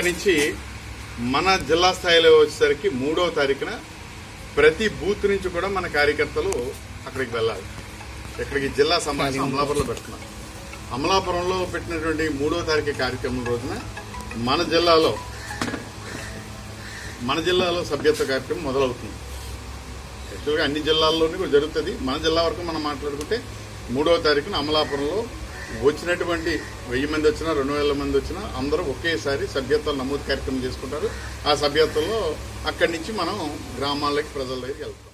అక్కడి నుంచి మన జిల్లా స్థాయిలో వచ్చేసరికి మూడవ తారీఖున ప్రతి బూత్ నుంచి కూడా మన కార్యకర్తలు అక్కడికి వెళ్ళాలి. ఇక్కడికి జిల్లా సమావేశం అమలాపురంలో పెడుతున్నాం. అమలాపురంలో పెట్టినటువంటి మూడవ తారీఖు కార్యక్రమం రోజున మన జిల్లాలో మన జిల్లాలో సభ్యత్వ కార్యక్రమం మొదలవుతుంది. యాక్చువల్గా అన్ని జిల్లాల్లోని కూడా జరుగుతుంది. మన జిల్లా వరకు మనం మాట్లాడుకుంటే మూడవ తారీఖున అమలాపురంలో వచ్చినటువంటి వెయ్యి మంది వచ్చినా రెండు వేల మంది వచ్చినా అందరూ ఒకేసారి సభ్యత్వాలు నమోదు కార్యక్రమం చేసుకుంటారు. ఆ సభ్యత్వంలో అక్కడి నుంచి మనం గ్రామాలకి ప్రజల దగ్గరికి వెళ్తాం.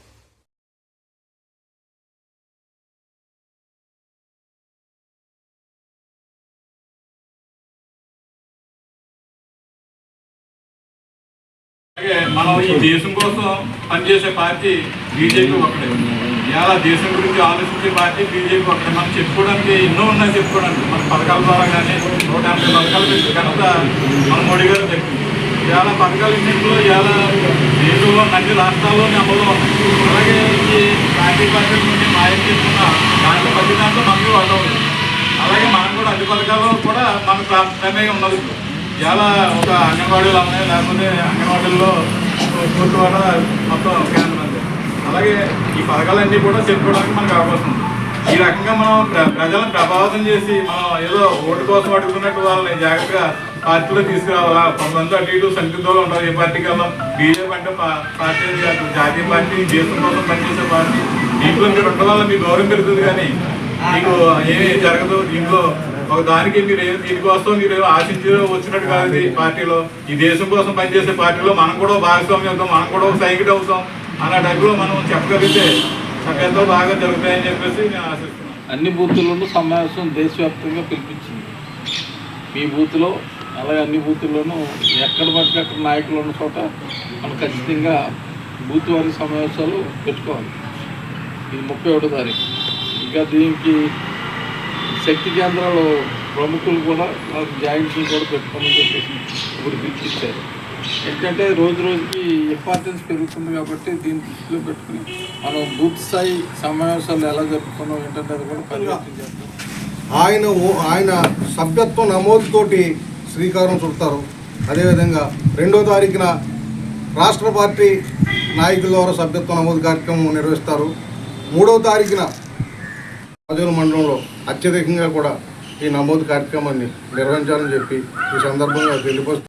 అలాగే మనం ఈ దేశం కోసం పనిచేసే పార్టీ బీజేపీ ఒకటే. ఇలా దేశం గురించి ఆలోచించే పార్టీ బీజేపీ ఒకటి మనం చెప్పుకోవడానికి ఎన్నో ఉన్నాయి చెప్పుకోవడానికి. మన పథకాల ద్వారా కానీ నూట యాభై పథకాలు పెట్టి ఘనత మన మోడీ గారు చెప్పింది. ఇవాళ పథకాలు ఇన్నింటిలో ఇవాళ దేశంలో అన్ని రాష్ట్రాల్లోనే అమలు ఉన్నాయి అలాగే ఈ పార్టీ పార్టీ నుండి మాయం చేసుకున్న దాంట్లో ప్రతి దాంట్లో మనకు వాళ్ళు అలాగే మనం కూడా అన్ని పథకాల్లో కూడా మన ప్రమేయం ఉన్నది. చాలా ఒక అంగన్వాడీలు ఉన్నాయి లేకపోతే అంగన్వాడీల్లో పూర్తి కూడా మొత్తం కేంద్రం అలాగే ఈ పథకాలన్నీ కూడా చెప్పుకోవడానికి మనకు అవకాశం ఉంది. ఈ రకంగా మనం ప్ర- ప్రజలను ప్రభావితం చేసి మనం ఏదో ఓటు కోసం అడుగుతున్నట్టు వాళ్ళని జాగ్రత్తగా పార్టీలో తీసుకురావాలా? కొంతమంది అటు ఇటు సందిగ్ధంలో ఉంటారు. ఏ పార్టీకి వెళ్దాం? బీజేపీ అంటే పార్టీ కాదు. జాతీయ పార్టీ దేశం కోసం పనిచేసే పార్టీ. దీంట్లో మీరు ఉండడం వల్ల మీ గౌరవం పెరుగుతుంది కానీ మీకు ఏమీ జరగదు. దీంట్లో ఒక దానికి మీరు ఏ- దీనికోసం మీరు ఏదో ఆశించి వచ్చినట్టు కాదు ఈ పార్టీలో. ఈ దేశం కోసం పనిచేసే పార్టీలో మనం కూడా భాగస్వామ్యం అవుతాం. మనం కూడా ఒక సైకిల్ అవుతాం. అన్న టైంలో మనం చెప్పగలిగితే సభ్యత్వం బాగా జరుగుతాయని చెప్పేసి నేను ఆశిస్తున్నాను. అన్ని బూతుల్లోనూ సమావేశం దేశవ్యాప్తంగా పిలిపించింది. మీ బూత్లో అలాగే అన్ని బూతుల్లోనూ ఎక్కడ పడితే అక్కడ నాయకులు ఉన్న చోట మనం ఖచ్చితంగా బూత్ వారి సమావేశాలు పెట్టుకోవాలి. ఇది ముప్పై ఒకటో తారీఖు. ఇంకా దీనికి శక్తి కేంద్రాలు ప్రముఖులు కూడా వాళ్ళకి జాయింట్లు కూడా పెట్టుకోమని చెప్పేసి ఇప్పుడు పిలిపించారు. ఎందుకంటే రోజు రోజుకి ఇంపార్టెన్స్ పెరుగుతుంది కాబట్టి దీన్ని దృష్టిలో పెట్టుకుని మనం బూత్ స్థాయి సమావేశాలు ఎలా జరుపుకున్నాం ఏంటంటే అది కూడా ఆయన ఆయన సభ్యత్వం నమోదుతోటి శ్రీకారం చుడతారు. అదేవిధంగా రెండో తారీఖున రాష్ట్ర పార్టీ నాయకుల ద్వారా సభ్యత్వ నమోదు కార్యక్రమం నిర్వహిస్తారు. మూడవ తారీఖున రాజోల మండలంలో అత్యధికంగా కూడా ఈ నమోదు కార్యక్రమాన్ని నిర్వహించాలని చెప్పి ఈ సందర్భంగా తెలియపరుస్తారు